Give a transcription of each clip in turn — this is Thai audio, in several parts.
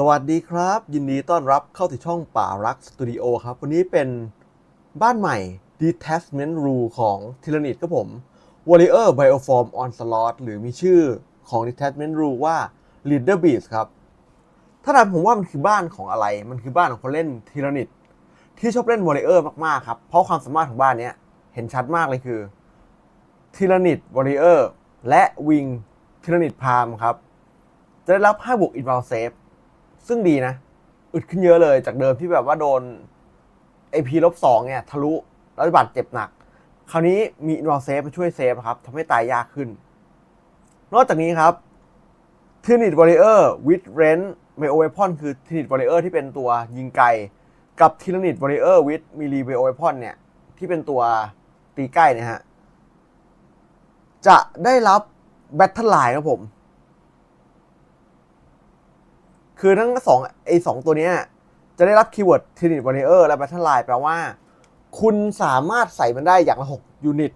สวัสดีครับ ยินดีต้อนรับเข้าสู่ช่องป่ารักสตูดิโอครับ วันนี้เป็นบ้านใหม่ Detachment Rule ของ t y r a n i d ครับผม Warrior Bioform Onslaught หรือมีชื่อของ Detachment Rule ว่า Leader Beast ครับ ถ้าถามผมว่ามันคือบ้านของอะไร มันคือบ้านของคนเล่น t y r a n i d ที่ชอบเล่น Warrior มาก ๆ ครับ เพราะความสามารถของบ้านนี้เห็นชัดมากเลยคือ t y r a n i d Warrior และ Wing t y r a n i d Palm ครับ จะได้รับ5บวก Inval Save ซึ่งดีนะ อึดขึ้นเยอะเลยจากเดิมที่แบบว่าโดน AP ลบสองเนี่ยทะลุแล้วบาดเจ็บหนัก คราวนี้มี Inval Save มาช่วยเซฟครับทำให้ตายยากขึ้น นอกจากนี้ครับ t i n i t Warrior with Rent m e o Weapon คือ t i n i t Warrior ที่เป็นตัวยิงไกล กับ t i r a n i t Warrior with Melee m e o Weapon เนี่ย ที่เป็นตัวตีใกล้นะฮะจะได้รับ Battle Line ครับผม คือทั้งสองไอสองตัวเนี้ยจะได้รับคีย์เวิร์ดทนิตวอลเลเยอร์และแบทเทิลไลน์แปลว่า คุณสามารถใส่มันได้อย่างละหกยูนิต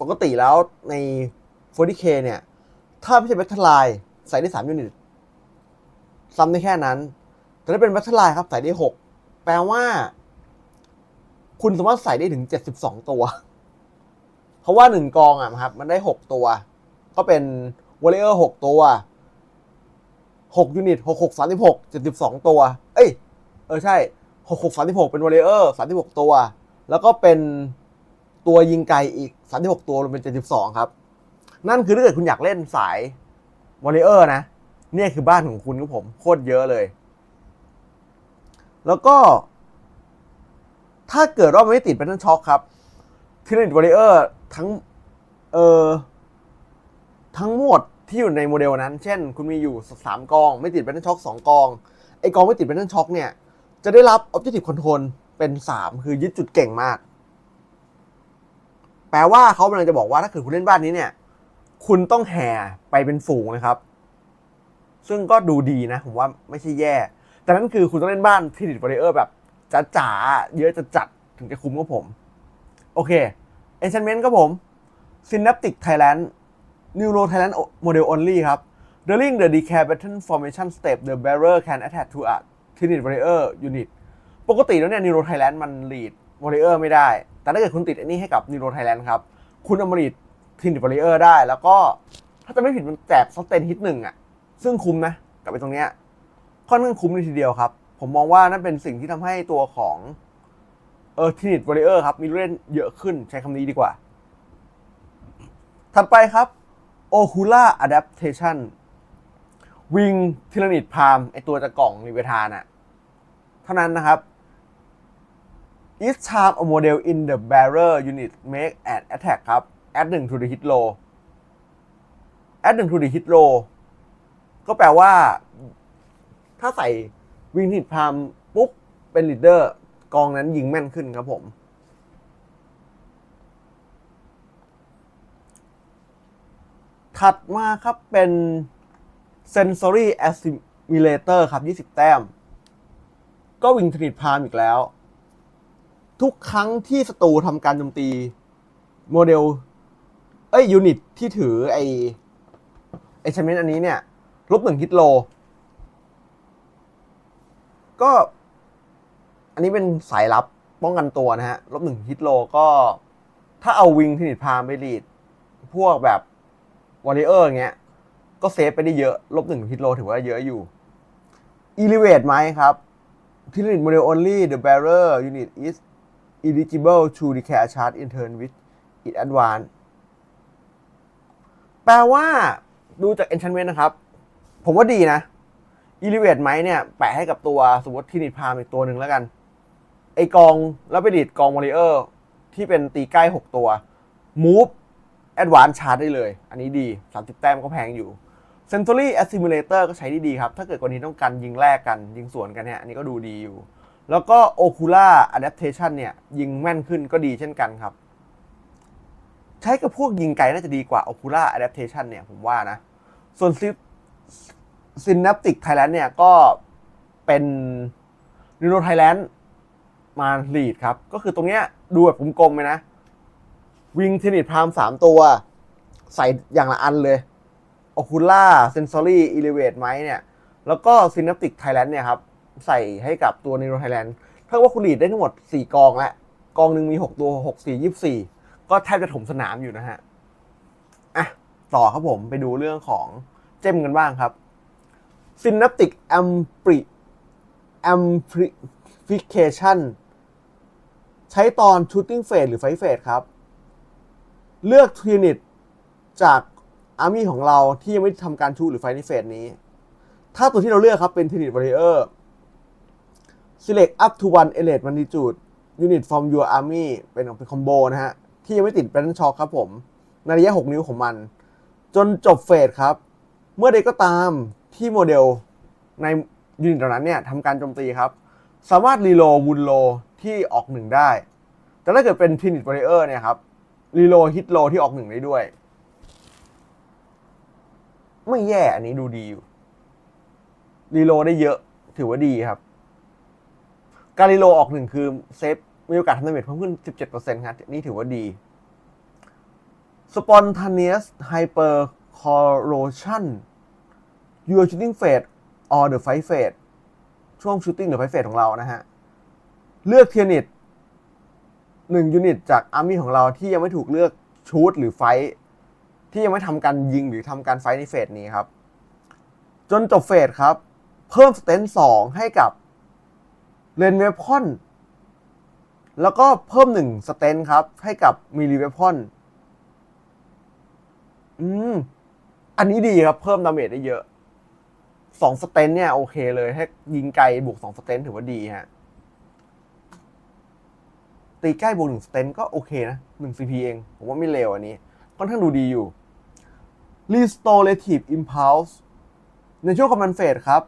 ปกติแล้วใน 40k เนี่ย ถ้าไม่ใช่แบทเทิลไลน์ใส่ได้สามยูนิต ซ้ำได้แค่นั้น แต่ถ้าเป็นแบทเทิลไลน์ครับใส่ได้หกแปลว่า คุณสามารถใส่ได้ถึงเจ็ดสิบองตัว เพราะว่าหนึ่งกองอะครับ มันได้หกตัว ก็เป็นวอลเลเยอร์หกตัว หกยูนิตห6 6 36 72 ตัว เอ้ย เออใช่หกหกสันติ36 เป็นวอลเลเยอร์36 ตัว แล้วก็เป็นตัวยิงไกลอีก 36 ตัวรวมเป็นเจ็ดสิบสองครับ นั่นคือถ้าเกิดคุณอยากเล่นสายวอลเลเยอร์นะ เนี่ยคือบ้านของคุณกับผมโคตรเยอะเลย แล้วก็ ถ้าเกิดว่าไม่ติดเป็นทั้งช็อคครับทีนิตวอลเลเยอร์ทั้ง เออทั้งหมด ที่อยู่ในโมเดลนั้น เช่น คุณมีอยู่ 3 กอง ไม่ติดแบตเทิลช็อค2กอง ไอกองไม่ติดแบตเทิลช็อคเนี่ย จะได้รับ Objective Control เป็น 3 คือยึดจุดเก่งมาก แปลว่าเขากำลังจะบอกว่าถ้าเกิดคุณเล่นบ้านนี้เนี่ย คุณต้องแห่ไปเป็นฝูงนะครับ ซึ่งก็ดูดีนะ ผมว่าไม่ใช่แย่ แต่นั่นคือคุณต้องเล่นบ้านที่ดิดวอร์เออร์แบบจ๋าๆเยอะจะจัดถึงจะคุ้มกับผม โอเค Enchantment ครับผม Synaptic New Road Thailand Model Only ครับ During the Decay Pattern Formation Step the bearer can attach to a Trinit Warrior Unit ปกติแล้วเนี่ย New Road Thailand มัน lead Warrior ไม่ได้ แต่ถ้าเกิดคุณติดอันนี้ให้กับ New Road Thailand ครับ คุณเอามา lead Trinit Warrior ได้ แล้วก็ถ้าจะไม่ผิดมันแจก Sustain Hit หนึ่งอะซึ่งคุ้มนะกับไปตรงเนี้ยค่อนข้างคุ้มเลยทีเดียวครับ ผมมองว่านั่นเป็นสิ่งที่ทำให้ตัวของเออทินิตวอริเออร์ครับ มีเล่นเยอะขึ้นใช้คำนี้ดีกว่า ถัดไปครับ โอคูล่าอะดัปเทชันวิงทิรนิตพามไอตัวจะกล่องนิเวทานะ่ะเท่านั้นนะครับ Each time a model in the barrier unit make an attack ครับ add 1 to the hit row add 1 to the hit row ก็แปลว่า ถ้าใส่วิงทิรนิตพามปุ๊บ เป็นลีดเดอร์กองนั้นยิงแม่นขึ้นครับผม ถัดมาครับเป็น Sensory Assimilator ครับ 20 แต้ม ก็วิงทริดพามอีกแล้ว ทุกครั้งที่ศัตรูทำการโจมตีโมเดล เอ้ยยูนิตที่ถือไอไอชเมนอันนี้เนี่ยลบหนึ่งฮิตโล ก็ อันนี้เป็นสายลับป้องกันตัวนะฮะลบหนึ่งฮิตโลก็ ถ้าเอาวิงทริดพามไปรีด พวกแบบ วอริเออร์เงี้ย ก็เซฟไปได้เยอะ ลบหนึ่งฮิตโลถือว่าเยอะอยู่ Elevate ไหมครับ t i r a n i t Model Only the bearer unit is eligible to declare charge in turn with it advance แปลว่าดูจาก enchantment นะครับ ผมว่าดีนะ Elevate ไหมเนี่ย แปะให้กับตัวสมมติทินิตพามอีกตัวหนึ่งแล้วกัน ไอกองแล้วไปดีดกองวอริเออร์ที่เป็นตีใกล้ 6 ตัว move แอดวานชาร์จได้เลย อันนี้ดี 30 แต้มก็แพงอยู่ Sensory Assimilator ก็ใช้ได้ดีครับ ถ้าเกิดกรณีต้องการยิงแลกกัน ยิงสวนกันเนี่ยอันนี้ก็ดูดีอยู่ แล้วก็ Ocula Adaptation เนี่ย ยิงแม่นขึ้นก็ดีเช่นกันครับ ใช้กับพวกยิงไกลน่าจะดีกว่า Ocula Adaptation เนี่ยผมว่านะ ส่วน Synaptic Thailand เนี่ยก็เป็น Neuro Thailand มา lead ครับ ก็คือตรงเนี้ยดูแบบกลมๆเลยนะ วิงเทนิตพรามสามตัว ใส่อย่างละอันเลยโอคูล่าเซนซอรี่อิเลเวตไหมเนี่ย แล้วก็ซิน a ปติกไทยแลนด์เนี่ยครับ ใส่ให้กับตัว n น u r o Thailand ถ้าว่าคุณลีดได้ทั้งหมด 4 กองแล้ว กองหนึ่งมี 6 ตัว 6 4 24 ก็แทบจะถมสนามอยู่นะฮะ อะ ต่อครับผมไปดูเรื่องของเจมกันบ้างครับ Synaptic Ampli Amplification ใช้ตอน Shooting Phase หรือ Fight Phase ครับ เลือกท u นิตจากอาร์มี่ของเราที่ยังไม่ทำการชูหรือไฟในเฟสนี้ ถ้าตัวที่เราเลือกครับเป็น t ินิต Warrior select up to one elite magnitude unit from your army เป็นเป็นคอมโบนะฮะ ที่ยังไม่ติด Battle Shock ครับผม ในระยะ 6 นิ้วของมัน จนจบเฟสครับ เมื่อใดก็ตามที่โมเดลในยูนิตเหล่านั้นเนี่ยทำการโจมตีครับ สามารถรีโลวูนโลที่ออกหนึ่งได้ แต่ถ้าเกิดเป็นพินิต Warrior เนี่ยครับ รีโลฮิตโลที่ออกหนึ่งได้ด้วย ไม่แย่อันนี้ดูดีอยู่รีโลได้เยอะ ถือว่าดีครับ การรีโลออกหนึ่งคือเซฟมีโอกาสทำดาเมจเพิ่มขึ้น 17%ครับ นี่ถือว่าดี Spontaneous Hyper Corrosion Your Shooting Phase or the Fight Phase ช่วง Shooting หรือ Fight Phase ของเรานะฮะ เลือกเทียนิต หนึ่งยูนิตจากอาร์มี่ของเราที่ยังไม่ถูกเลือกชูตหรือไฟที่ยังไม่ทำการยิงหรือทำการไฟในเฟสนี้ครับ จนจบเฟสครับ เพิ่มสเตนสองให้กับเลนเวพอนแล้วก็เพิ่มหนึ่งสเตนครับ ให้กับมิลลิเวพอนอืม อันนี้ดีครับ เพิ่มดาเมจได้เยอะสองสเตนเนี่ยโอเคเลยให้ยิงไกลบวกสองสเตนถือว่าดีฮะ ตีใกล้บวกหนึ่งสเตนก็โอเคนะหนึ่ง CP เอง ผมว่าไม่เลวอันนี้ค่อนข้างดูดีอยู่ Restorative Impulse ในช่วงคอมมานเฟสครับ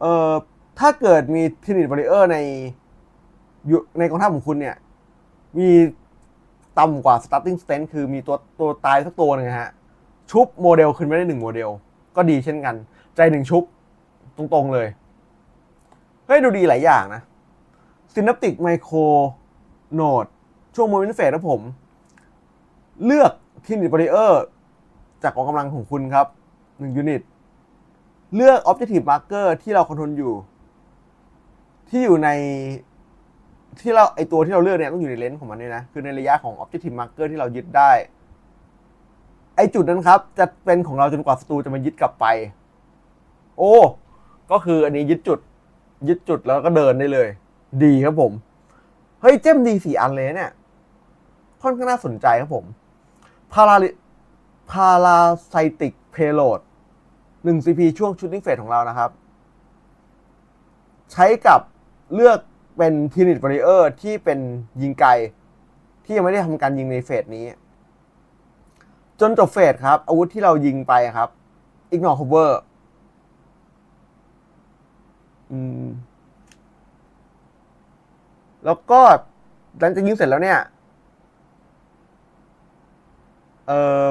เอ่อ ถ้าเกิดมีทินิตบริเออร์ในในกองทัพของคุณเนี่ย มีต่ำกว่า starting stand คือมีตัวตัวตายสักตัวหนึงฮะ ชุบโมเดลขึ้นไม่ได้หนึ่งโมเดล ก็ดีเช่นกัน ใจหนึ่งชุบ ตรงๆเลย เฮ้ย ดูดีหลายอย่างนะ Synaptic Micro Node ช่วง Moment Phase นะผม เลือก t i n i t Barrier จากกองกำลังของคุณครับ1ยูนิต เลือก Objective Marker ที่เราคอนโทรลอยู่ ที่อยู่ในที่เราไอตัวที่เราเลือกเนี่ยต้องอยู่ในเลนส์ของมันด้วยนะ คือในระยะของ Objective Marker ที่เรายึดได้ ไอจุดนั้นครับ จะเป็นของเราจนกว่าศัตรูจะมายึดกลับไป โอ้ ก็คืออันนี้ยึดจุด ยึดจุดแล้วก็เดินได้เลย ดีครับผม เฮ้ยเจมดีสี่อันเลยเนี่ย ค่อนข้างน่าสนใจครับผมพาราพาราไซติกเพโลดหนึ่ง CP ช่วงชูตติ้งเฟสของเรานะครับ ใช้กับเลือกเป็นทีนิตบริเออร์ที่เป็นยิงไกล ที่ยังไม่ได้ทำการยิงในเฟสนี้ จนจบเฟสครับ อาวุธที่เรายิงไปครับ ignore cover อืม แล้วก็หลังจากยิงเสร็จแล้วเนี่ย เออ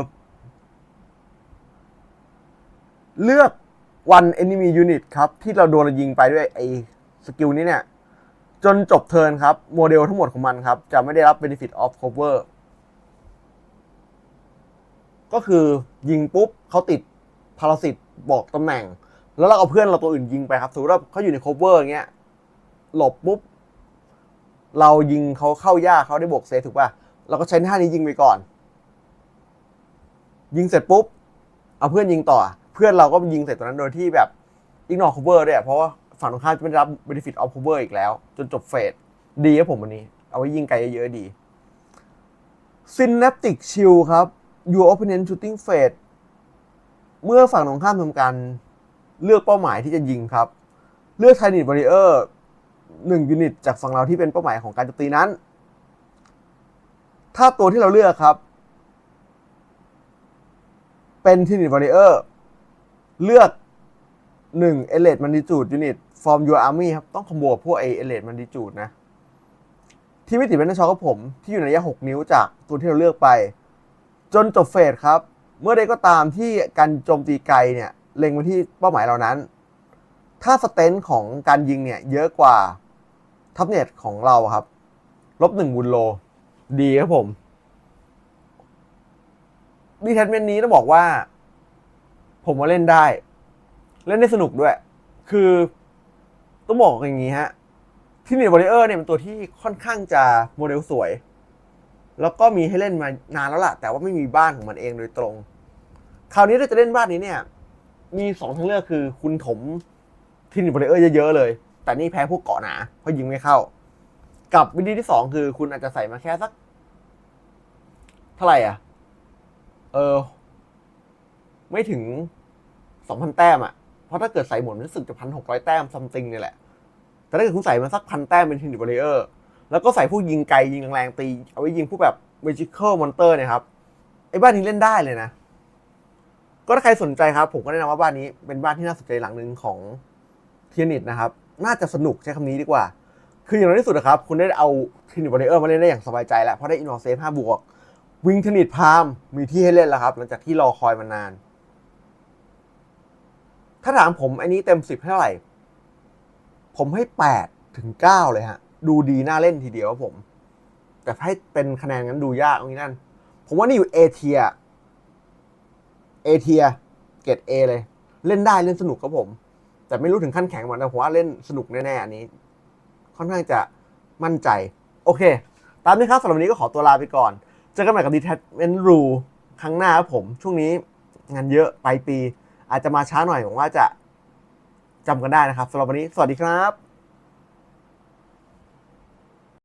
เลือก one enemy unit ครับ ที่เราโดนเรายิงไปด้วยไอ้สกิลนี้เนี่ย จนจบเทิร์นครับ โมเดลทั้งหมดของมันครับ จะไม่ได้รับ benefit of cover ก็คือยิงปุ๊บเขาติดพาราสิตบอกตำแหน่ง แล้วเราเอาเพื่อนเราตัวอื่นยิงไปครับสมมติว่าเขาอยู่ใน cover อย่างเงี้ยหลบปุ๊บ เรายิงเขาเข้าย่าเขาได้บวกเซตถูกป่ะ เราก็ใช้ท่านี้ยิงไปก่อน ยิงเสร็จปุ๊บ เอาเพื่อนยิงต่อ เพื่อนเราก็ยิงเสร็จตอนนั้นโดยที่แบบอีกนอร์คูเวอร์ด้วยเพราะว่าฝั่งตรงข้ามจะไม่รับเบนฟิตออฟคูเวอร์อีกแล้ว จนจบเฟสดีครับผมวันนี้ เอาไว้ยิงไกลเยอะๆดีซินแนปติกชิลครับ your opponent shooting phase เมื่อฝั่งตรงข้ามทำการเลือกเป้าหมายที่จะยิงครับ เลือกไทนิดบริเออร์ 1 ยูนิตจากฝั่งเราที่เป็นเป้าหมายของการโจมตีนั้น ถ้าตัวที่เราเลือกครับ เป็นที่นิตวอริเออร์เลือก1เ l i t e magnitude unit from your army ครับ ต้องคอมโบพวก e l i t e magnitude นะ ที่มิติเป็นนักชอตกับผม ที่อยู่ในระยะ 6 นิ้วจากตัวที่เราเลือกไป จนจบเฟสครับ เมื่อใดก็ตามที่การโจมตีไกลเนี่ย เล็งไปที่เป้าหมายเรานั้น ถ้าสเตนของการยิงเนี่ยเยอะกว่าทับเน็ตของเราครับ ลบหนึ่งบุญโล ดีครับผมดีเทนเมนต์นี้ต้องบอกว่า ผมว่าเล่นได้ เล่นได้สนุกด้วย คือต้องบอกอย่างนี้ฮะ ที่นี่บริเออร์เนี่ยเป็นตัวที่ค่อนข้างจะโมเดลสวย แล้วก็มีให้เล่นมานานแล้วล่ะ แต่ว่าไม่มีบ้านของมันเองโดยตรง คราวนี้ถ้าจะเล่นบ้านนี้เนี่ย มีสองทางเลือกคือคุณถม ที่นี่บริเออร์เยอะๆเลย แต่นี่แพ้พวกเกาะหนาเพราะยิงไม่เข้า กับวิธีที่สองคือคุณอาจจะใส่มาแค่สัก เท่าไหร่อะ เออ ไม่ถึงสองพันแต้มอะ เพราะถ้าเกิดใส่หมดรู้สึกจะพันหกร้อยแต้มซัมติงเนี่ยแหละ แต่ถ้าเกิดคุณใส่มาสักพันแต้มเป็นทินดิบริเออร์แล้วก็ใส่พวกยิงไกลยิงแรงๆตี เอาไว้ยิงพวกแบบเวจิเคิลมอนเตอร์เนี่ยครับไอ้บ้านนี้เล่นได้เลยนะ ก็ถ้าใครสนใจครับ ผมก็แนะนำว่าบ้านนี้เป็นบ้านที่น่าสนใจหลังหนึ่งของ ทียนิตนะครับ น่าจะสนุกใช้คำนี้ดีกว่า คืออย่างน้อยที่สุดนะครับ คุณได้เอาทินิตบริเออร์มาเล่นได้อย่างสบายใจแล้ว เพราะได้อินโนเซฟ5บวก วิงเทนิตพามมีที่ให้เล่นแล้วครับ หลังจากที่รอคอยมานาน ถ้าถามผมอันนี้เต็มสิบเท่าไหร่ ผมให้แปดถึงเก้าเลยฮะ ดูดีน่าเล่นทีเดียวครับผม แต่ให้เป็นคะแนนงั้นดูยากตรงนี้นั่น ผมว่านี่อยู่เอเทียเอเทียเกรดเอเลย เล่นได้เล่นสนุกครับผม แต่ไม่รู้ถึงขั้นแข็งหมือนแต่ผมว่าเล่นสนุกแน่ๆอันนี้ ค่อนข้างจะมั่นใจ โอเค ตามนี้ครับสำหรับวันนี้ก็ขอตัวลาไปก่อน เจอกันใหม่กับ Detachment Rule ครั้งหน้าครับผม ช่วงนี้งานเยอะปลายปี อาจจะมาช้าหน่อยผมว่าจะจำกันได้นะครับสำหรับวันนี้ สวัสดีครับ